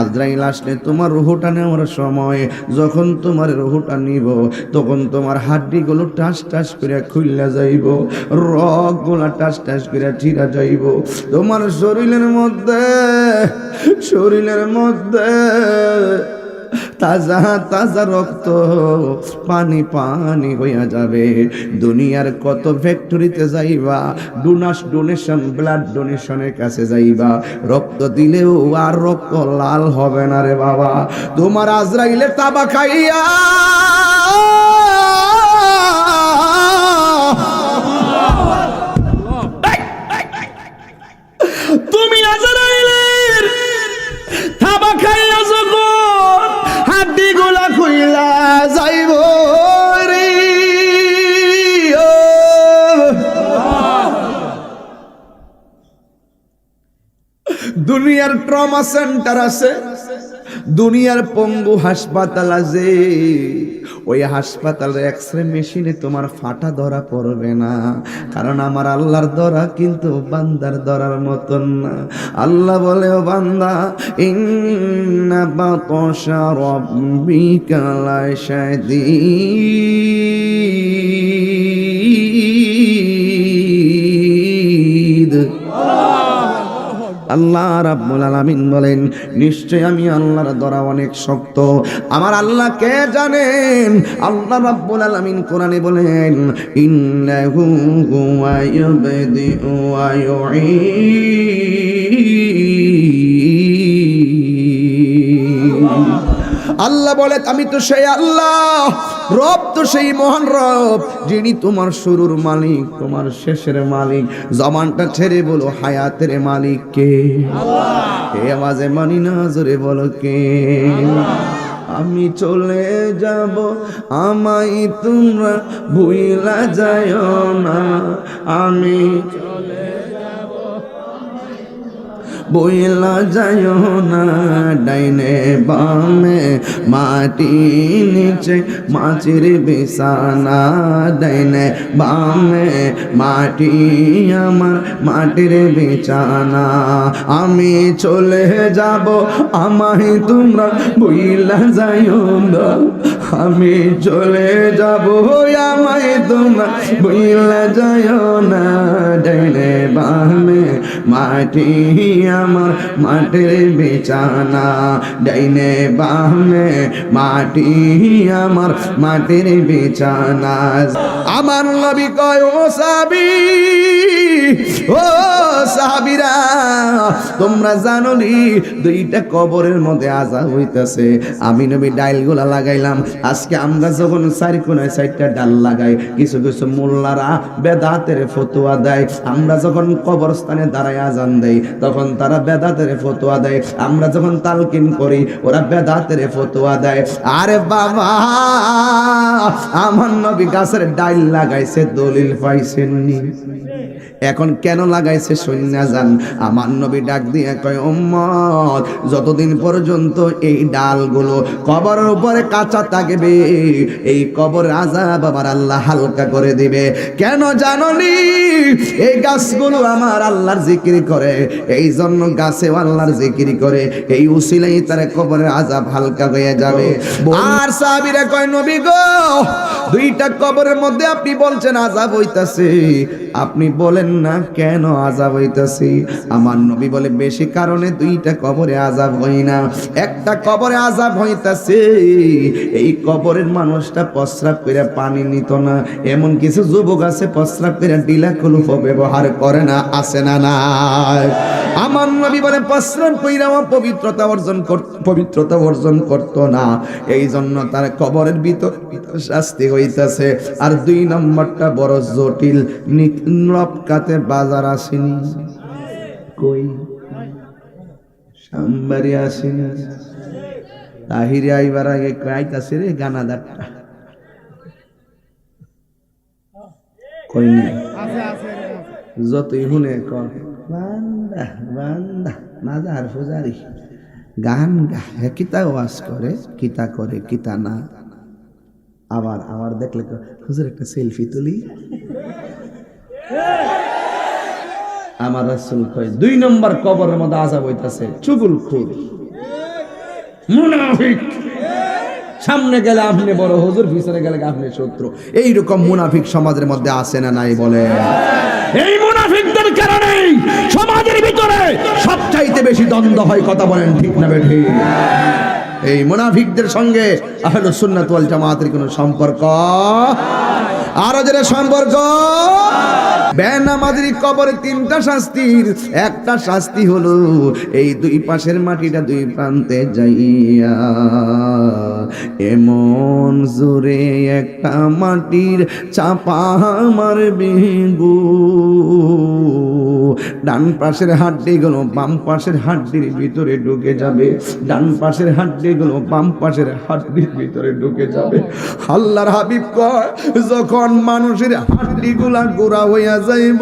আজরাইল আসলে তোমার রুহুটা নেওয়ার সময়, যখন তোমার রুহুটা নিব, তখন তোমার হাড্ডিগুলো টাস টাস করে খুললা যাইব, রগগুলা টাস টাস করে চিরা যাইব। তোমার শরীরের মধ্যে শরীরের মধ্যে তাজা তাজা রক্ত পানি পানি হইয়া যাবে। দুনিয়ার কত ফ্যাক্টরিতে যাইবা, ডোনাস ডোনেশন ব্লাড ডোনেশনের কাছে যাইবা। রক্ত দিলেও আর রক্ত লাল হবে না রে বাবা। তোমার আজরাইলে তাবা খাইয়া ট্রমা সেন্টার আছে। দুনিয়ার পঙ্গু হাসপাতাল আছে। ওই হাসপাতালের এক্স রে মেশিনে তোমার ফাটা ধরা পড়বে না। কারণ আমার আল্লাহর ধরা কিন্তু বান্দার ধরার মতন না। আল্লাহ বলে, ও বান্দা, ইন্না বাতশা রাব্বিকা লাশাদীদ আল্লাহ রাব্বুল আলামিন বলেন নিশ্চয় আমি আল্লাহর দরা অনেক শক্ত। আমার আল্লাহ কে জানেন? আল্লাহ রাব্বুল আলামিন কোরআনে বলেন, ইন্নাহু হুয়া ইয়াবদি ওয়া ইউঈদ। আল্লাহ বলে, আমি তো সেই আল্লাহ, রব তো সেই মহান রব, যিনি তোমার শুরুর মালিক, তোমার শেষের মালিক। জমানটা ছেড়ে বলো, হায়াতের মালিক কে? কে আওয়াজে মানি না, জোরে বলো কে? আমি চলে যাব, আমায় তোমরা ভুইলা যায় না। আমি বইলা যায় না, ডাইনে বামে মাটি নিচে মাছের বিছানা, ডাইনে বামে মাটি আমার মাটির বিছানা। আমি চলে যাব, আমায় তোমরা বইলা যায় না আমি চলে যাব আমায় তোমরা বইলা যায় না ডাইনে বামে মাটি আমার মাটির বিছানা ডাইনে বামে মাটি আমার মাটির বিছানা। আমার নবী কয়, ও সাবি ও সাহাবিরা, তোমরা জানো নি দুইটা কবরের মধ্যে আজা হইতাছে। আমি নবী ডাইলগুলা লাগাইলাম আজকে আমরা যখন চারি কোনায় চারটা ডাল লাগাই, কিছু কিছু মোল্লারা বেদাতের ফতুয়া দেয়। আমরা যখন কবরস্থানে দাঁড়ায় আজান দেই, তখন তারা বেদাতের ফতুয়া দেয়। আমরা যখন তালকিন করি, ওরা বেদাতের ফতুয়া দেয়। আরে বাবা, আমার নবী গাছের ডাইল লাগাইছে, দলিল পাইছেননি। এখন কেন লাগাইছে সৈন্য যান আমার নবী ডাক দিয়ে কয় উম্মত যতদিন পর্যন্ত এই ডালগুলো কবরের উপরে কাঁচা থাকবে এই কবর আজাব আমার আল্লাহ হালকা করে দিবে। কেন জাননি? এই গাছগুলো আমার আল্লাহর জিকির করে এই জন্য গাছে আল্লাহর জিকির করে এই উসিলাই তার কবরের আজাব হালকা হয়ে যাবে। আর সাহাবীরা কয় নবী গো দুইটা কবরের মধ্যে আপনি বলছেন আজাব হইতাছে আপনি বলেন, না, কেন আজাব হইতাছে? আমার নবী বলে, বেশি কারণে দুইটা কবরে আজাব হই না। একটা কবরে আজাব হইতাছে, এই কবরের মানুষটা প্রস্রাব করে পানি নিত না। এমন কিছু যুবক আছে, প্রস্রাব করে ডিলা কলুপ ব্যবহার করে না আসে না না আমার নবী বলে, প্রস্রাব কইরা পবিত্রতা অর্জন পবিত্রতা অর্জন করতো না। এই জন্য তার কবরের ভিতর ভিতর শাস্তি হইতাছে। আর দুই নম্বরটা বড় জটিল নিকলপকাতে বাজার আসেনি। কই? সাম্বারি আসেনি। তাহিরে আইবার আগে কাইতাছে রে গানাদারটা। কই নাই? যতই হুনে কর। বান্দা বান্দা, মাজার ফুজারি গান গা হ্যাঁ কিতা ওয়াজ করে, কিতা করে, কিতা না। আবার আবার দেখলে হুজুর একটা সেলফি তুলি। আমার রাসূল কয়, দুই নম্বর কবরের মধ্যে আজাব হইতাছে চুগুল খুর মুনাফিক। সামনে গেলে আপনি বড়, হুজুর পিছনে গেলে আপনি শত্রু। এইরকম মুনাফিক সমাজের মধ্যে আছে না নাই বলে? এই মুনাফিকদের কারণেই সমাজের ভিতরে সবচাইতে বেশি দ্বন্দ্ব হয়, কথা বলেন ঠিক না বেঠি? এই মুনাফিকদের সঙ্গে আহলে সুন্নাত ওয়াল জামাতের কোনো সম্পর্ক? আরও যারা সম্পর্ক? বেনামাজির কবরে তিনটা শাস্তির। একটা শাস্তি হলো এই দুই পাশের মাটিটা দুই প্রান্তে যাইয়া এমন জোরে একটা মাটির চাপা মারবে গো। ডান পাশের হাড্ডিগুলো বাম পাশের হাড্ডির ভিতরে ঢুকে যাবে। ডান পাশের হাড্ডিগুলো বাম পাশের হাড্ডির ভিতরে ঢুকে যাবে। আল্লাহর হাবিব কয়, যখন মানুষের হাড্ডিগুলা গোড়া হইয়া যাইব,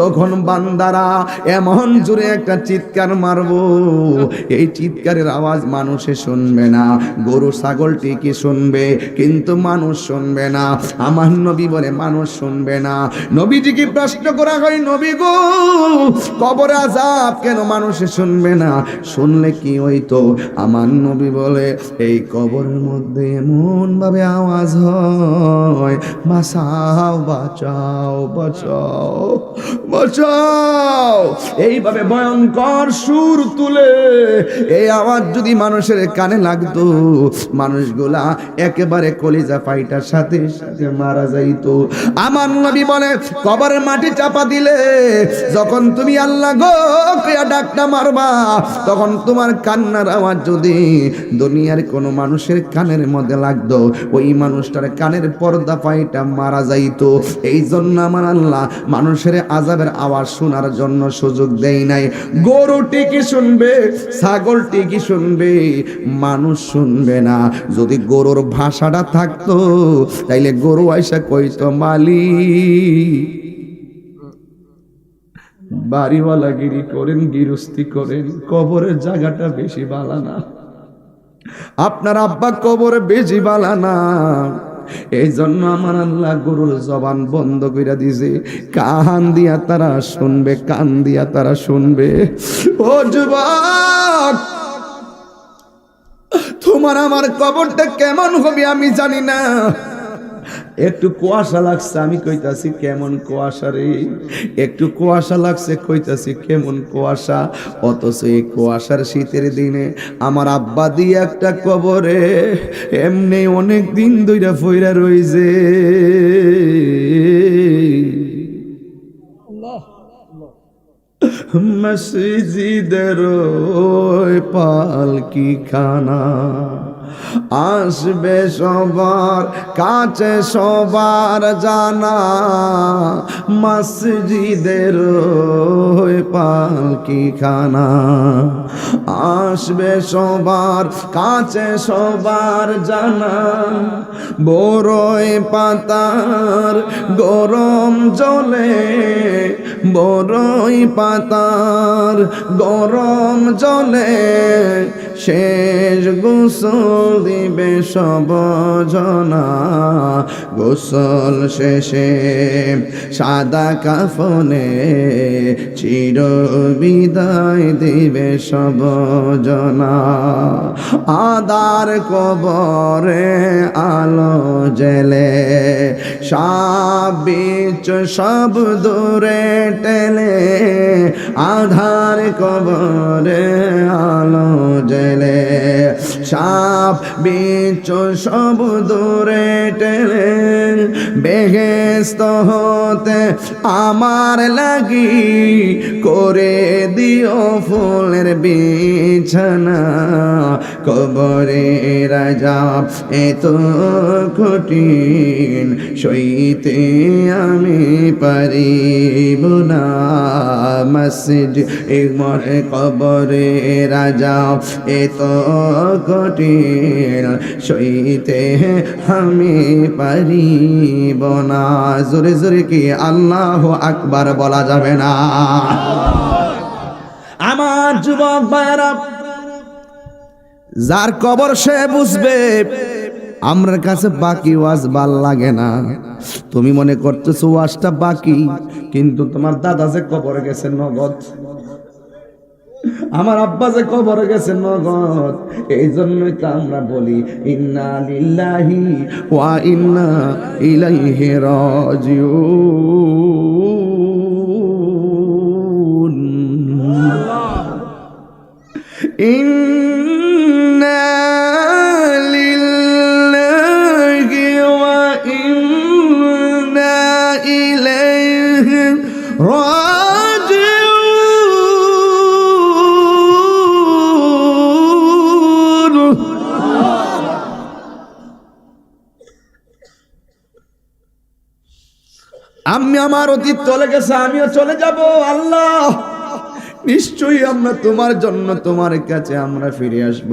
তখন বান্দারা এমন জোরে একটা চিৎকার মারবো। এই চিৎকারের আওয়াজ মানুষে শুনবে না, গরু ছাগলটি কি শুনবে, কিন্তু মানুষ শুনবে না। আমার নবী বলে, মানুষ শুনবে না। নবীজিকে প্রশ্ন করা হয়, নবী গো, কবরে আজাব কেন মানুষে শুনবে না? শুনলে কি হইতো? আমার নবী বলে, এই কবরের মধ্যে এমন ভাবে আওয়াজ হয় বাঁচাও বাঁচাও। বাঁচাও বাঁচাও। এইভাবে ভয়ঙ্কর সুর তুলে এই আওয়াজ যদি মানুষের কানে লাগতো, মানুষগুলা একেবারে কলিজা ফাইটার সাথে সাথে মারা যাইতো। আমার নবী বলে, কবরের মাটি চাপা দিলে যখন তুমি আল্লাহ গো ডাকটা মারবা, তখন তোমার কান্নার আওয়াজ যদি দুনিয়ার কোনো মানুষের কানের মধ্যে লাগতো, ওই মানুষটার কানের পর্দা পাইটা মারা যাইতো। এই জন্য আমার আল্লাহ মানুষের আজাবের আওয়াজ শোনার জন্য সুযোগ দেয় নাই। গরুটি কি শুনবে ছাগলটি কি শুনবে, মানুষ শুনবে না। যদি গরুর ভাষাটা থাকতো, তাইলে গরু আইসা কইতো, মালিক বাড়িওয়ালা গিরি করেন গিরস্তি করেন, কবরের জায়গাটা বেশি বালা না। আপনার আব্বা কবরে বেশি বালা না। এই জন্য আমার আল্লাহ গরুর জবান বন্ধ করে দিছে কান দিয়া তারা শুনবে, কান দিয়া তারা শুনবে। ও যুবক, তোমার আমার কবরটা কেমন হবে আমি জানি না। একটু কুয়াশা লাগছে, আমি কইতাছি, কেমন কুয়াশা রে? একটু কুয়াশা লাগছে, কইতাছি, কেমন কুয়াশা? অথচ এই কুয়াশার শীতের দিনে আমার আব্বা দিয়ে একটা কবরে এমনি অনেক দিন ধইরা ফইরা রইছে। মসজিদের পালকি খানা আসবে সবার কাছে সবার জানা, মসজিদের পালকি খানা আসবে সবার কাছে সবার জানা, বড়ই পাতার গরম জলে, বড়ই পাতার গরম জলে শেষ গোসল দিবে সব জনা। গোসল শেষে সাদা কাফনে চির বিদায় দিবে সব জনা। আদার কবরে আলো জেলে সাবিচ সব দূরে টেলে, আধার কবরে আলো জেলে সাপ বিচ সব দূরে টেলে বেহেস্ত হতে আমার লাগি করে দিও ফুলের বিছানা। কবরে রাজা এত কঠিন, সইতে আমি পারিব না। মসজিদ মরে কবরে রাজা এত কঠিন সইতে আমি পারিব না। জোরে জোরে কি আল্লাহ আকবার বলা যাবে না? আমার যুবক ভাইয়েরা, যার কবর সে বুঝবে আমার কাছে বাকি ওয়াজ ভালো লাগে না। তুমি মনে করতেছো ওয়াজটা বাকি, কিন্তু তোমার দাদা যে কবরে গেছে নগদ, আমার আব্বা যে কবরে গেছে নগদ এই জন্যই তো আমরা বলি, ইন্না লিল্লাহি ওয়া ইন্না ইলাইহি রাজিউন। ইন্না আমি আমার অতীত চলে গেছে, আমিও চলে যাব, আল্লাহ। নিশ্চয়ই আমরা তোমার জন্য তোমার কাছে আমরা ফিরে আসব।